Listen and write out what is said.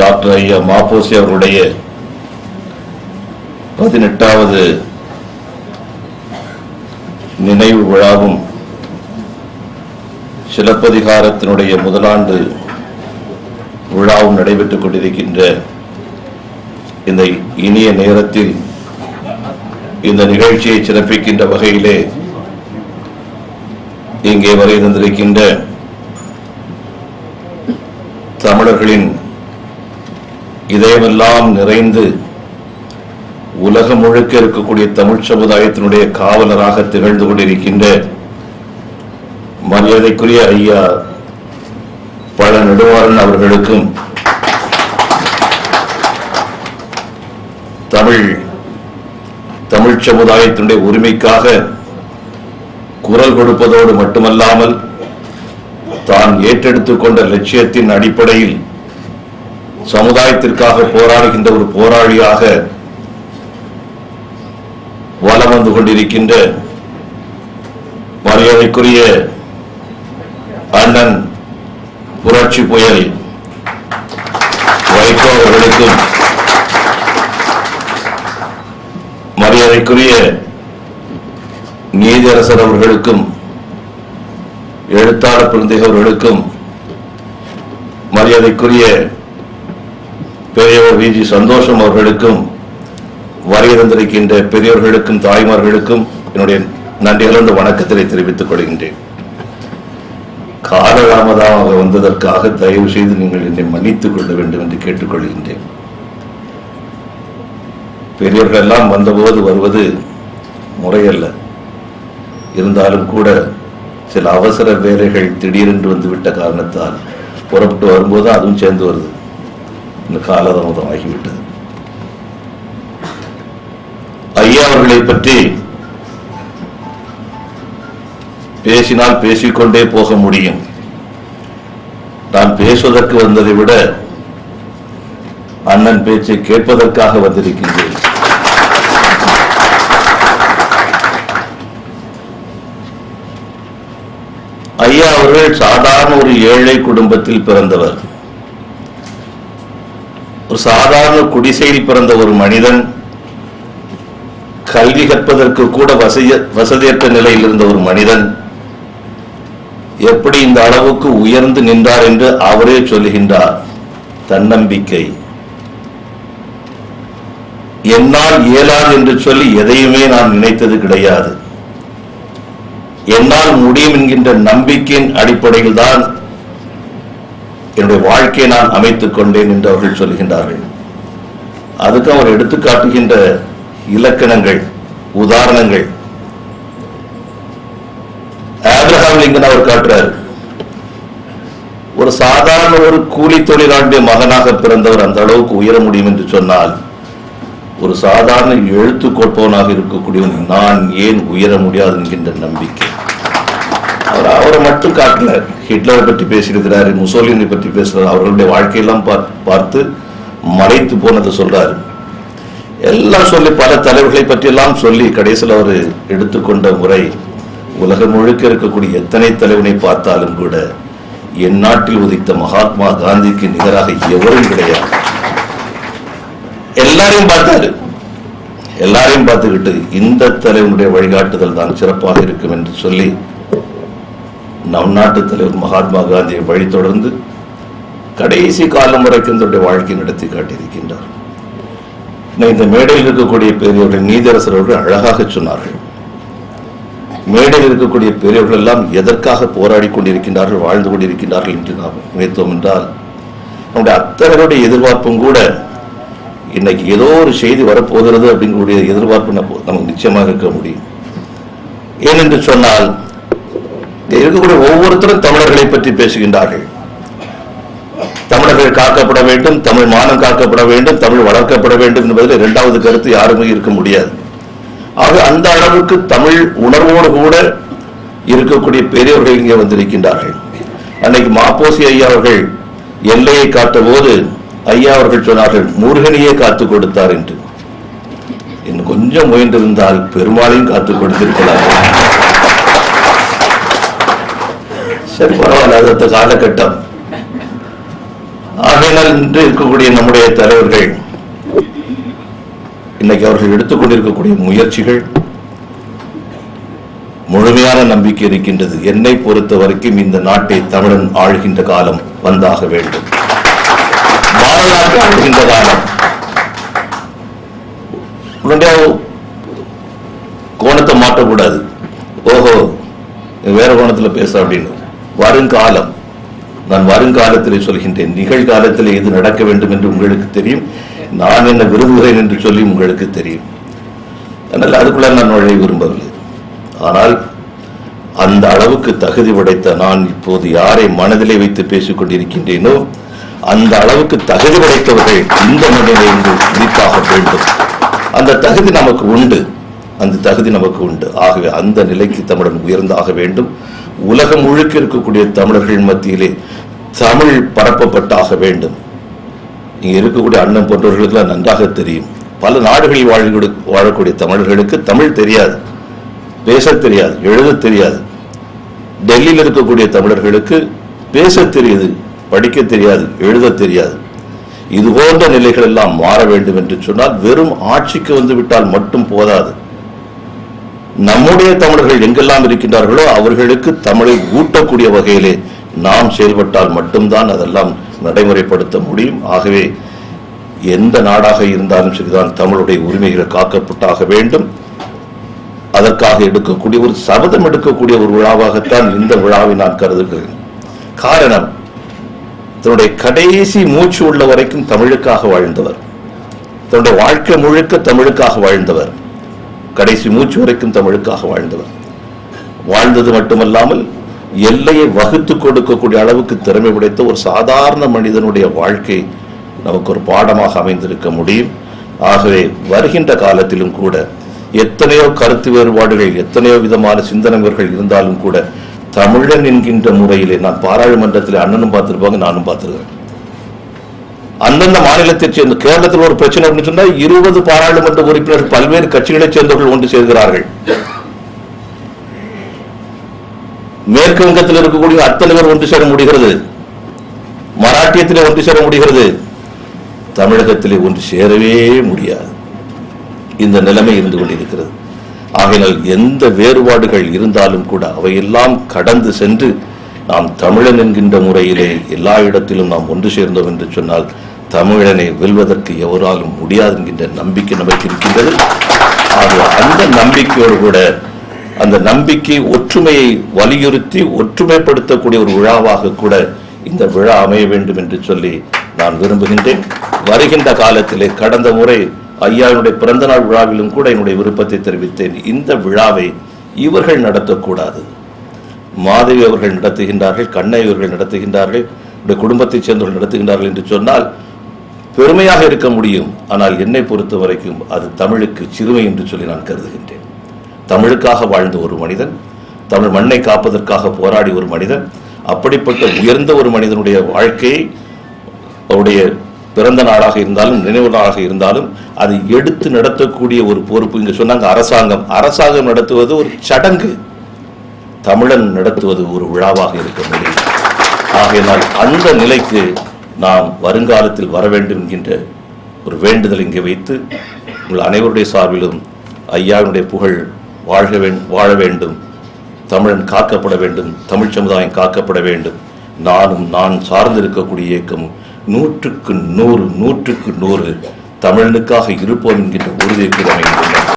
Doctor ஐயா மாப்போசி அவருடைய பதினெட்டாவது நினைவு விழாவும் சிலப்பதிகாரத்தினுடைய முதலாண்டு விழாவும் நடைபெற்றுக் கொண்டிருக்கின்ற இந்த இனிய நேரத்தில் இந்த நிகழ்ச்சியை சிறப்பிக்கின்ற வகையிலே இங்கே வரை இருந்திருக்கின்ற தமிழர்களின் இதயமெல்லாம் நிறைந்து உலகம் முழுக்க இருக்கக்கூடிய தமிழ் சமுதாயத்தினுடைய காவலராக திகழ்ந்து கொண்டிருக்கின்ற மரியாதைக்குரிய ஐயா பல நெடுவாரன் அவர்களுக்கும் தமிழ் தமிழ் சமுதாயத்தினுடைய உரிமைக்காக குரல் கொடுப்பதோடு மட்டுமல்லாமல் தான் ஏற்றெடுத்துக்கொண்ட லட்சியத்தின் அடிப்படையில் சமுதாயத்திற்காக போராடுகின்ற ஒரு போராளியாக வலம் வந்து கொண்டிருக்கின்ற மரியாதைக்குரிய அண்ணன் புரட்சி புயல் வைகோ அவர்களுக்கும் மரியாதைக்குரிய நீதியரசர் அவர்களுக்கும் எழுத்தாளர் குழந்தைகள் அவர்களுக்கும் மரியாதைக்குரிய பெரியவர் விஜி சந்தோஷம் அவர்களுக்கும் வருகிறந்திருக்கின்ற பெரியவர்களுக்கும் தாய்மார்களுக்கும் என்னுடைய நன்றிகளோடு வணக்கத்தினை தெரிவித்துக் கொள்கின்றேன். காலதாமதமாக வந்ததற்காக தயவு செய்து நீங்கள் என்னை மன்னித்துக் கொள்ள வேண்டும் என்று கேட்டுக்கொள்கின்றேன் பெரியவர்கள் எல்லாம் வந்தபோது வருவது முறையல்ல. இருந்தாலும் கூட சில அவசர வேலைகள் திடீரென்று வந்துவிட்ட காரணத்தால் புறப்பட்டு வரும்போது அதுவும் சேர்ந்து வருது. இந்த காலதாமதம் ஆகிவிட்டது. ஐயா அவர்களை பற்றி பேசினால் பேசிக்கொண்டே போக முடியும். நான் பேசுவதற்கு வந்ததை விட அண்ணன் பேச்சை கேட்பதற்காக வந்திருக்கின்றேன். ஐயா அவர்கள் சாதாரண ஒரு ஏழை குடும்பத்தில் பிறந்தவர். ஒரு சாதாரண குடிசையில் பிறந்த ஒரு மனிதன் கல்வி கற்பதற்கு கூட வசதிய வசதியற்ற நிலையில் இருந்த ஒரு மனிதன் எப்படி இந்த அளவுக்கு உயர்ந்து நின்றார் என்று அவரே சொல்லுகின்றார். தன்னம்பிக்கை. என்னால் இயலாது என்று சொல்லி எதையுமே நான் நினைத்தது கிடையாது. என்னால் முடியும் என்கின்ற நம்பிக்கையின் அடிப்படையில் தான் என்னுடைய வாழ்க்கையை நான் அமைத்துக் கொண்டேன் என்று அவர்கள் சொல்கின்றார்கள். அதுக்கு அவர் எடுத்துக்காட்டுகின்ற இலக்கணங்கள் உதாரணங்கள். ஆப்ரஹாம் லிங்கன் அவர் காட்டுறார். ஒரு சாதாரண ஒரு கூலி தொழிலாளிய மகனாக பிறந்தவர் அந்த அளவுக்கு உயர முடியும் என்று சொன்னால் ஒரு சாதாரண எழுத்து கொடுப்பவனாக இருக்கக்கூடிய நான் ஏன் உயர முடியாது என்கின்ற நம்பிக்கை. அவரை மட்டும் காட்டல. ஹிட்லரை பற்றி பேசியிருக்கிறாரு முசோலினை பற்றி பேசுறாரு. அவர்களுடைய வாழ்க்கையெல்லாம் பார்த்து மறைத்து போனதை சொல்றாரு. எல்லாம் சொல்லி பல தலைவர்களை பற்றியெல்லாம் சொல்லி கடைசியில் அவர் எடுத்துக்கொண்ட முறை உலகம் முழுக்க இருக்கக்கூடிய எத்தனை தலைவனை பார்த்தாலும் கூட என் நாட்டில் உதித்த மகாத்மா காந்திக்கு நிகராக எவரும் கிடையாது. எல்லாரையும் பார்த்தாரு. எல்லாரையும் பார்த்துக்கிட்டு இந்த தலைவனுடைய வழிகாட்டுதல் தான் சிறப்பாக இருக்கும் என்று சொல்லி நம் நாட்டு தலைவர் மகாத்மா காந்தியை வழி தொடர்ந்து கடைசி காலம் வரைக்கும் தன்னுடைய வாழ்க்கை நடத்தி காட்டியிருக்கின்றார். இந்த மேடையில் இருக்கக்கூடிய பெரியவர்கள் நீதரசர் அவர்கள் அழகாக சொன்னார்கள். மேடையில் இருக்கக்கூடிய பெரியவர்கள் எல்லாம் எதற்காக போராடி கொண்டிருக்கின்றார்கள் வாழ்ந்து கொண்டிருக்கின்றார்கள் என்று நாம் நினைத்தோம் என்றால் நம்முடைய அத்தனைவருடைய எதிர்பார்ப்பும் கூட இன்னைக்கு ஏதோ ஒரு செய்தி வரப்போகிறது அப்படிங்கக்கூடிய எதிர்பார்ப்பு நம்ம- நமக்கு நிச்சயமாக இருக்க முடியும். ஏனென்று சொன்னால் இருக்கக்கூடிய ஒவ்வொருத்தரும் தமிழர்களை பற்றி பேசுகின்றார்கள். தமிழர்கள் காக்கப்பட வேண்டும் தமிழ் மானம் காக்கப்பட வேண்டும் தமிழ் வளர்க்கப்பட வேண்டும் என்பதில் இரண்டாவது கருத்து யாருமே இருக்க முடியாது. ஆக அந்த அளவுக்கு தமிழ் உணர்வோடு கூட இருக்கக்கூடிய பெரியவர்கள் இங்கே வந்திருக்கின்றார்கள். அன்னைக்கு மாப்போசி ஐயா அவர்கள் எல்லையை காட்ட போது ஐயா அவர்கள் சொன்னார்கள் முருகனையே காத்து கொடுத்தார் என்று. இன்னும் கொஞ்சம் முயன்றிருந்தால் பெருமாளையும் காத்து கொடுத்திருக்கலாம். சரி பரவாயில்ல அது அந்த காலகட்டம். ஆகையினால ஆகையினால் இன்று இருக்கக்கூடிய நம்முடைய தலைவர்கள் இன்னைக்கு அவர்கள் எடுத்துக்கொண்டிருக்கக்கூடிய முயற்சிகள் முழுமையான நம்பிக்கை இருக்கின்றது. என்னை பொறுத்த வரைக்கும் இந்த நாட்டை தமிழன் ஆழ்கின்ற காலம் வந்தாக வேண்டும். பாரதாட்டு ஆளுகின்ற காலம். உடனே கோணத்தை மாற்றக்கூடாது. ஓஹோ வேற கோணத்துல பேச அப்படின்னு. வருங்காலம். நான் வருங்காலத்திலே சொல்கின்றேன். நிகழ்காலத்திலே எது நடக்க வேண்டும் என்று உங்களுக்கு தெரியும். நான் என்ன விரும்புகிறேன் என்று சொல்லி உங்களுக்கு தெரியும். அதனால் அதுக்குள்ள நான் நுழைய விரும்பவில்லை. ஆனால் அந்த அளவுக்கு தகுதி படைத்த நான் இப்போது யாரை மனதிலே வைத்து பேசிக் கொண்டிருக்கின்றேனோ அந்த அளவுக்கு தகுதி படைத்தவர்கள் இந்த மண்ணிலே இன்று உதித்தாக வேண்டும். அந்த தகுதி நமக்கு உண்டு. அந்த தகுதி நமக்கு உண்டு. ஆகவே அந்த நிலைக்கு தமிழன் உயர்ந்தாக வேண்டும். உலகம் முழுக்க இருக்கக்கூடிய தமிழர்கள் மத்தியிலே தமிழ் பரப்பப்பட்டாக வேண்டும். இங்க இருக்கக்கூடிய அண்ணன் போன்றவர்களுக்கெல்லாம் நன்றாக தெரியும். பல நாடுகளில் வாழ்கூட வாழக்கூடிய தமிழர்களுக்கு தமிழ் தெரியாது. பேசத் தெரியாது. எழுதத் தெரியாது. டெல்லியில் இருக்கக்கூடிய தமிழர்களுக்கு பேசத் தெரியுது. படிக்க தெரியாது. எழுதத் தெரியாது. இது போன்ற நிலைகள் எல்லாம் மாற வேண்டும் என்று சொன்னால் வெறும் ஆட்சிக்கு வந்து விட்டால் மட்டும் போதாது. நம்முடைய தமிழர்கள் எங்கெல்லாம் இருக்கின்றார்களோ அவர்களுக்கு தமிழை ஊட்டக்கூடிய வகையிலே நாம் செயல்பட்டால் மட்டும்தான் அதெல்லாம் நடைமுறைப்படுத்த முடியும். ஆகவே எந்த நாடாக இருந்தாலும் சரிதான் தமிழுடைய உரிமைகள் காக்கப்பட்டாக வேண்டும். அதற்காக எடுக்கக்கூடிய ஒரு சபதம் எடுக்கக்கூடிய ஒரு விழாவாகத்தான் இந்த விழாவை நான் கருதுகிறேன். காரணம் தன்னுடைய கடைசி மூச்சு உள்ள வரைக்கும் தமிழுக்காக வாழ்ந்தவர். தன்னுடைய வாழ்க்கை முழுக்க தமிழுக்காக வாழ்ந்தவர். கடைசி மூச்சு வரைக்கும் தமிழுக்காக வாழ்ந்தவர். வாழ்ந்தது மட்டுமல்லாமல் எல்லையை வகுத்து கொடுக்கக்கூடிய அளவுக்கு திறமை படைத்த ஒரு சாதாரண மனிதனுடைய வாழ்க்கை நமக்கு ஒரு பாடமாக அமைந்திருக்க முடியும். ஆகவே வருகின்ற காலத்திலும் கூட எத்தனையோ கருத்து வேறுபாடுகள் எத்தனையோ விதமான சிந்தனைகள் இருந்தாலும் கூட தமிழன் என்கின்ற முறையிலே நான் பாராளுமன்றத்தில் அண்ணனும் பார்த்துருப்பாங்க நானும் பார்த்துருக்கேன் அந்தந்த மாநிலத்தைச் சேர்ந்த கேரளத்தில் ஒரு பிரச்சனை அப்படின்னு சொன்னால் இருபது பாராளுமன்ற உறுப்பினர்கள் பல்வேறு கட்சிகளைச் சேர்ந்தவர்கள் ஒன்று சேர்கிறார்கள். மேற்கு வங்கத்தில் இருக்கக்கூடிய அத்தனை பேர் ஒன்று சேர முடிகிறது. மராட்டியத்திலே ஒன்று சேர முடிகிறது. தமிழகத்திலே ஒன்று சேரவே முடியாது. இந்த நிலைமை இருந்து கொண்டிருக்கிறது. ஆகையினால் எந்த வேறுபாடுகள் இருந்தாலும் கூட அவையெல்லாம் கடந்து சென்று நாம் தமிழன் என்கின்ற முறையிலே எல்லா இடத்திலும் நாம் ஒன்று சேர்ந்தோம் என்று சொன்னால் தமிழனை வெல்வதற்கு எவராலும் முடியாது என்கின்ற நம்பிக்கை நமக்கு இருக்கின்றது. ஆகவே அந்த நம்பிக்கையோடு கூட அந்த நம்பிக்கை ஒற்றுமையை வலியுறுத்தி ஒற்றுமைப்படுத்தக்கூடிய ஒரு விழாவாக கூட இந்த விழா அமைய வேண்டும் என்று சொல்லி நான் விரும்புகின்றேன். வருகின்ற காலத்திலே கடந்த முறை ஐயாவினுடைய பிறந்தநாள் விழாவிலும் கூட என்னுடைய விருப்பத்தை தெரிவித்தேன். இந்த விழாவை இவர்கள் நடத்தக்கூடாது. மாதவி அவர்கள் நடத்துகின்றார்கள் கண்ணை அவர்கள் நடத்துகின்றார்கள் என்னுடைய குடும்பத்தைச் சேர்ந்தவர்கள் நடத்துகின்றார்கள் என்று சொன்னால் பெருமையாக இருக்க முடியும். ஆனால் என்னை பொறுத்த வரைக்கும் அது தமிழுக்கு சிறுமை என்று சொல்லி நான் கருதுகின்றேன். தமிழுக்காக வாழ்ந்த ஒரு மனிதன் தமிழ் மண்ணை காப்பதற்காக போராடி ஒரு மனிதன் அப்படிப்பட்ட உயர்ந்த ஒரு மனிதனுடைய வாழ்க்கையை அவருடைய பிறந்த நாளாக இருந்தாலும் நினைவு நாளாக இருந்தாலும் அதை எடுத்து நடத்தக்கூடிய ஒரு பொறுப்பு இங்கே சொன்னாங்க அரசாங்கம். அரசாங்கம் நடத்துவது ஒரு சடங்கு. தமிழன் நடத்துவது ஒரு விழாவாக இருக்க முடியும். ஆகையினால் அந்த நிலைக்கு நாம் வருங்காலத்தில் வர வேண்டும் என்கின்ற ஒரு வேண்டுதல் இங்கே வைத்து உங்கள் அனைவருடைய சார்பிலும் ஐயாவினுடைய புகழ் வாழ்க வாழ வேண்டும். தமிழன் காக்கப்பட வேண்டும். தமிழ் சமுதாயம் காக்கப்பட வேண்டும். நானும் நான் சார்ந்திருக்கக்கூடிய இயக்கம் நூற்றுக்கு நூறு நூற்றுக்கு நூறு தமிழனுக்காக இருப்போம் என்கின்ற உறுதியை அமைந்துள்ளன